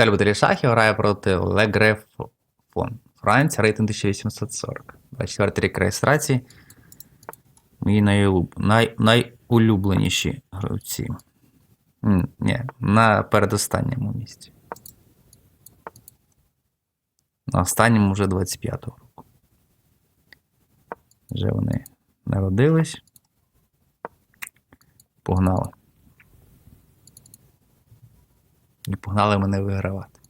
Коктейль Баталій шахів грає проти Легреф Фон. Франція, рейтинг 1840. 24 рік реєстрації. Мої найулюб... най... найулюбленіші гравці. Ні, на передостанньому місці. На останньому вже 25-го року. Вже вони народились. Погнали. І погнали мене вигравати.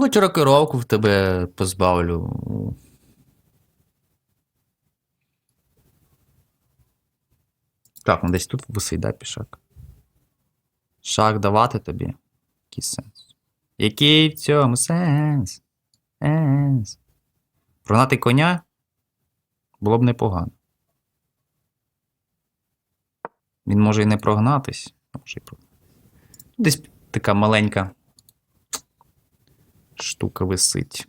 Ну, чи рокировку в тебе позбавлю. Так, ну десь тут висить, да, пішак. Шах давати тобі. Який сенс? Який в цьому сенс? Сенс. Прогнати коня було б непогано. Він може і не прогнатись. Десь така маленька штука висить.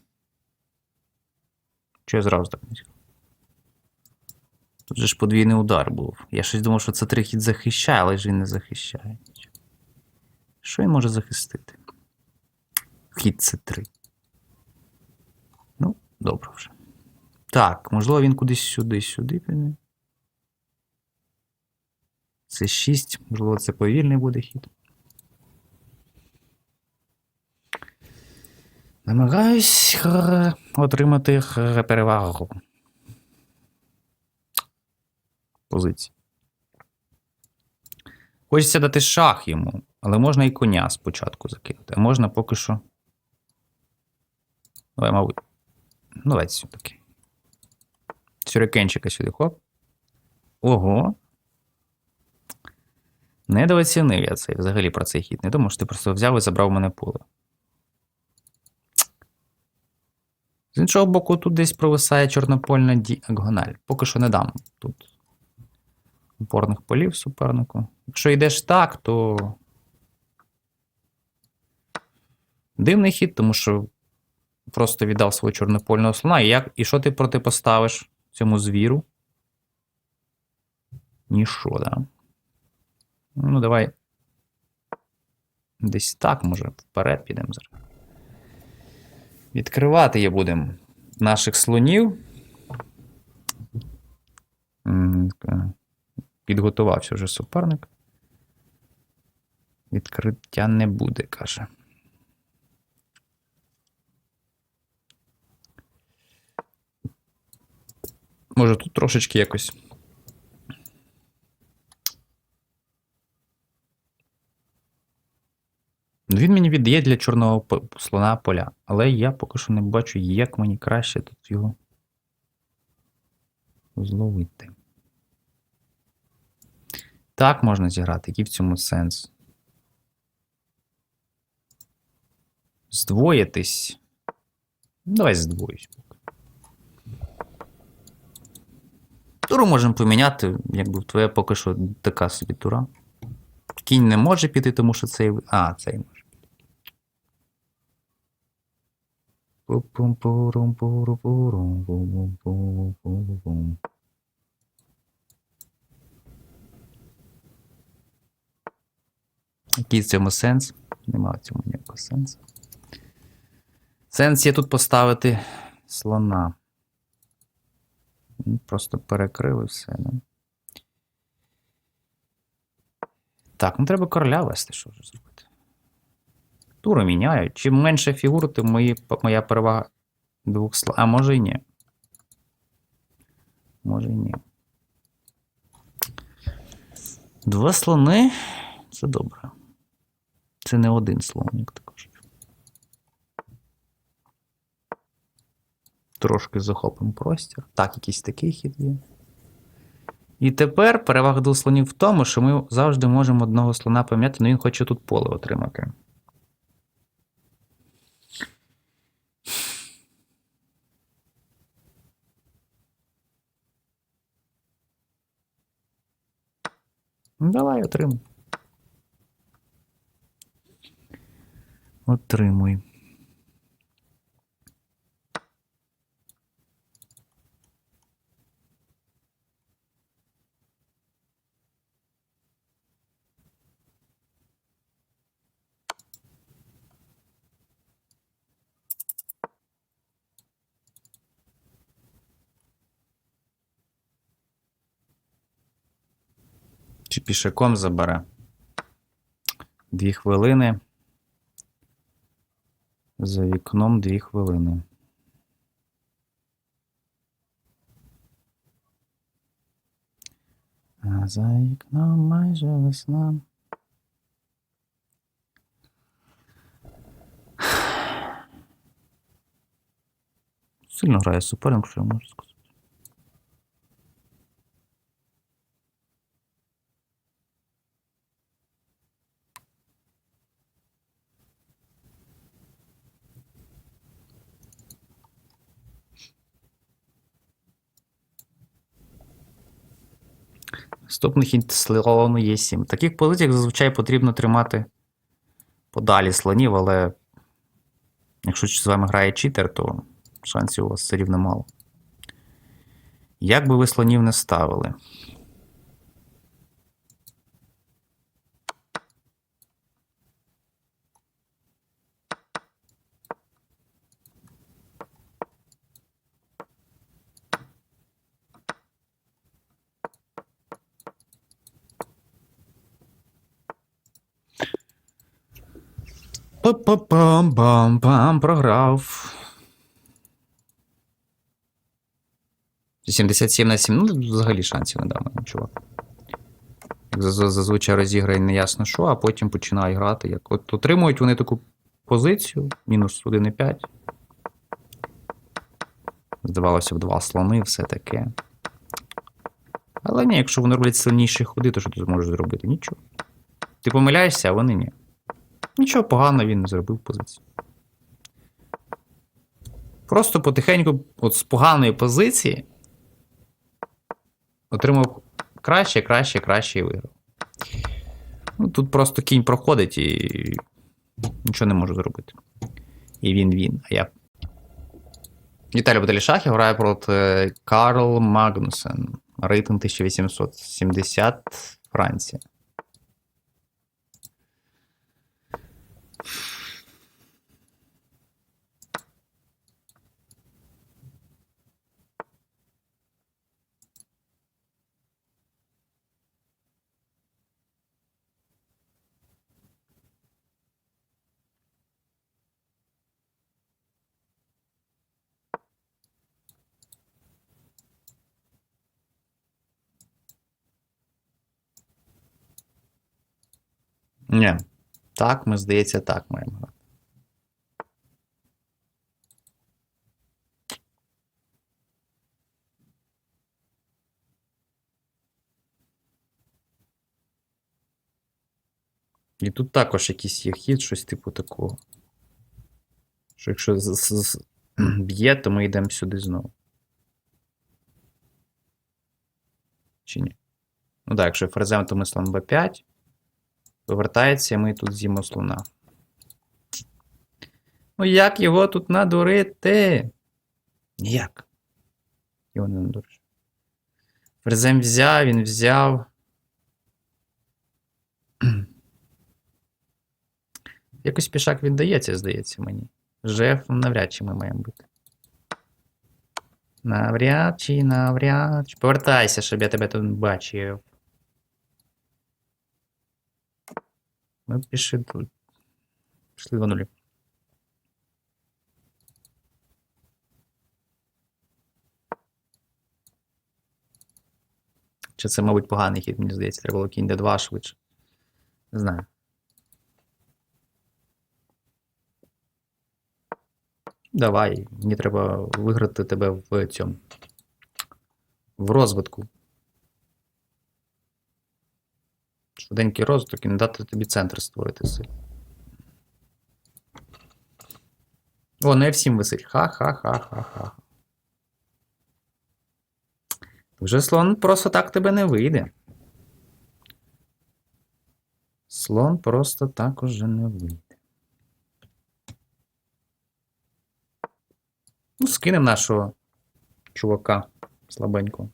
Чи я зразу так не? Тут же ж подвійний удар був. Я щось думав, що це три хід захищає, але ж він не захищає. Що він може захистити? Хід це 3. Ну, добре вже. Так, можливо, він кудись сюди, сюди піде. Це 6, можливо, це повільний буде хід. Намагаюсь отримати перевагу. Позиції. Хочеться дати шах йому, але можна і коня спочатку закинути. А можна поки що. Давай, мабуть. Ну, давайте все-таки. Сюрикенчика сюди, хоп. Ого. Недооцінив я цей взагалі про цей хід. Не думав, що ти просто взяв і забрав мене поле. З іншого боку, тут десь провисає чорнопольна діагональ. Поки що не дам тут опорних полів супернику. Якщо йдеш так, то. Дивний хід, тому що просто віддав свого чорнопольного слона. І, як, і що ти протипоставиш цьому звіру? Ніщо, да? Ну, давай. Десь так, може, вперед підемо зараз. Відкривати я будемо наших слонів. Підготувався вже суперник. Відкриття не буде, каже. Може, тут трошечки якось. Він мені віддає для чорного слона поля, але я поки що не бачу, як мені краще тут його зловити. Так можна зіграти, який в цьому сенс? Здвоїтись. Давай здвоюсь. Туру можемо поміняти, якби твоя поки що така собі тура. Кінь не може піти, тому що цей. А, цей може. Який в цьому сенс? Нема в цьому ніякого сенсу. Сенс є тут поставити слона. Просто перекрили все, да? Так, ну треба короля вести, що вже зробити. Туру міняю. Чим менше фігур, тим мої, моя перевага двох слон. А може і ні. Може і ні. Два слони. Це добре. Це не один слон, як то кажуть. Трошки захопимо простір. Так, якийсь такий хід є. І тепер перевага двох слонів в тому, що ми завжди можемо одного слона поміняти, але він хоче тут поле отримати. Давай, отримуй. Отримуй. Чи пішаком забере? Дві хвилини. За вікном дві хвилини. А за вікном майже весна. Сильно грає суперник, що я можу сказати. Наступний хід слону є 7. Таких позицій зазвичай потрібно тримати подалі слонів, але якщо з вами грає читер, то шансів у вас все рівно мало. Як би ви слонів не ставили? Па-па-пам-пам-пам, програв. 77 на 7. Ну, взагалі шансів не мене, чувак. Як Зазвичай розіграє неясно що, а потім починає грати. Як от отримують вони таку позицію, мінус 1,5. Здавалося б, два слони, все таке. Але ні, якщо вони роблять сильніші ходи, то що ти зможеш зробити? Нічого. Ти помиляєшся, а вони ні. Нічого поганого він не зробив в позиції. Просто потихеньку, от з поганої позиції, отримав краще, краще, краще і виграв. Ну, тут просто кінь проходить і нічого не можу зробити. І він він. А я. Віталій Баталішахів грає проти Карл Магнусен. Рейтинг 1870 Франція. Ні. Так, ми, здається, так маємо грати. І тут також якийсь є хід, щось типу такого. Що якщо б'є, то ми йдемо сюди знову. Чи ні? Ну так, якщо ферзем, то ми слон b5. Повертається, ми тут з'їмо слона. Ну як його тут надурити? Ніяк. Його не надуриш. Ферзем взяв, він взяв. Якось пішак віддається, здається мені. Жеф навряд чи ми маємо бути. Навряд чи, навряд чи. Повертайся, щоб я тебе тут бачив. Ми пішли. Пішли 2 нулі. Чи це, мабуть, поганий хід, мені здається, треба було кінь d2 швидше. Не знаю. Давай, мені треба виграти тебе в цьому. В розвитку. Швиденький розвиток і не дати тобі центр створити сильно. О, на F7 висить. Ха-ха-ха-ха-ха. Вже слон просто так тебе не вийде. Слон просто так уже не вийде. Ну, скинемо нашого чувака слабенького.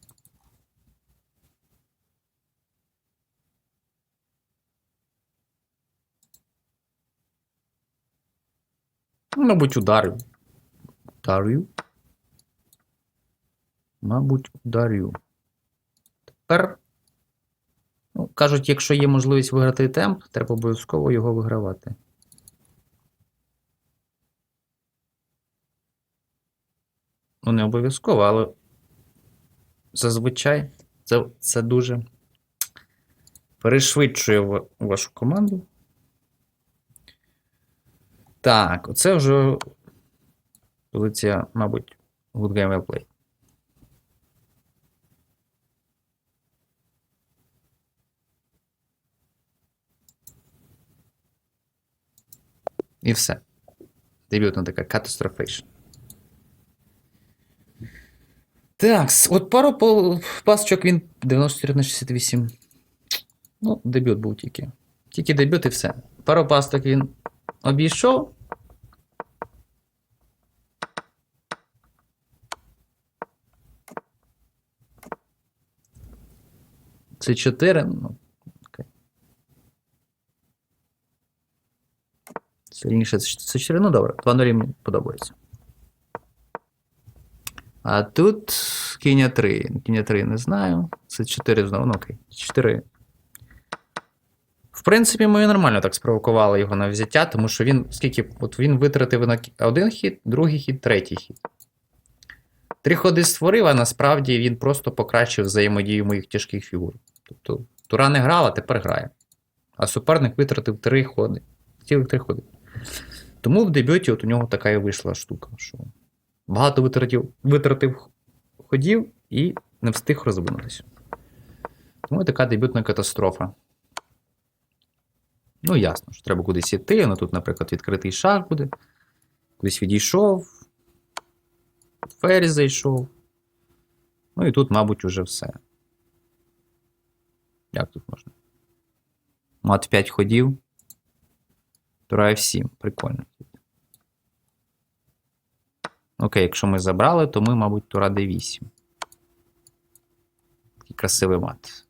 Мабуть, ударив. Ударю. Мабуть, ударю. Тепер. Ну, кажуть, якщо є можливість виграти темп, треба обов'язково його вигравати. Ну, не обов'язково, але зазвичай це, це дуже перешвидшує вашу команду. Так, оце вже позиція, мабуть, Good Game Played. І все. Дебютна така катастрофейшн. Так, от пару пасочок він 94 на 68. Ну, дебют був тільки. Тільки дебют і все. Пару пасток він обійшов. Це 4. Ну, окей. Сильніше це 4. Ну добре, 2 0 мені подобається. А тут кіння 3. Кіння 3 не знаю. Це 4 знову. Ну окей. 4. В принципі, ми нормально так спровокували його на взяття, тому що він скільки. От він витратив на один хід, другий хід, третій хід. Три ходи створив, а насправді він просто покращив взаємодію моїх тяжких фігур. Тобто Тура не грала, тепер грає. А суперник витратив три ходи. Цілих три ходи. Тому в дебюті от у нього така і вийшла штука, що багато витратив, витратив ходів і не встиг розвинутися. Тому така дебютна катастрофа. Ну, ясно, що треба кудись іти. Ну тут, наприклад, відкритий шах буде. Кудись відійшов. Ферзь зайшов. Ну і тут, мабуть, уже все. Як тут можна? Мат 5 ходів. Тура F7. Прикольно. Окей, якщо ми забрали, то ми, мабуть, Тура D8. Такий красивий мат.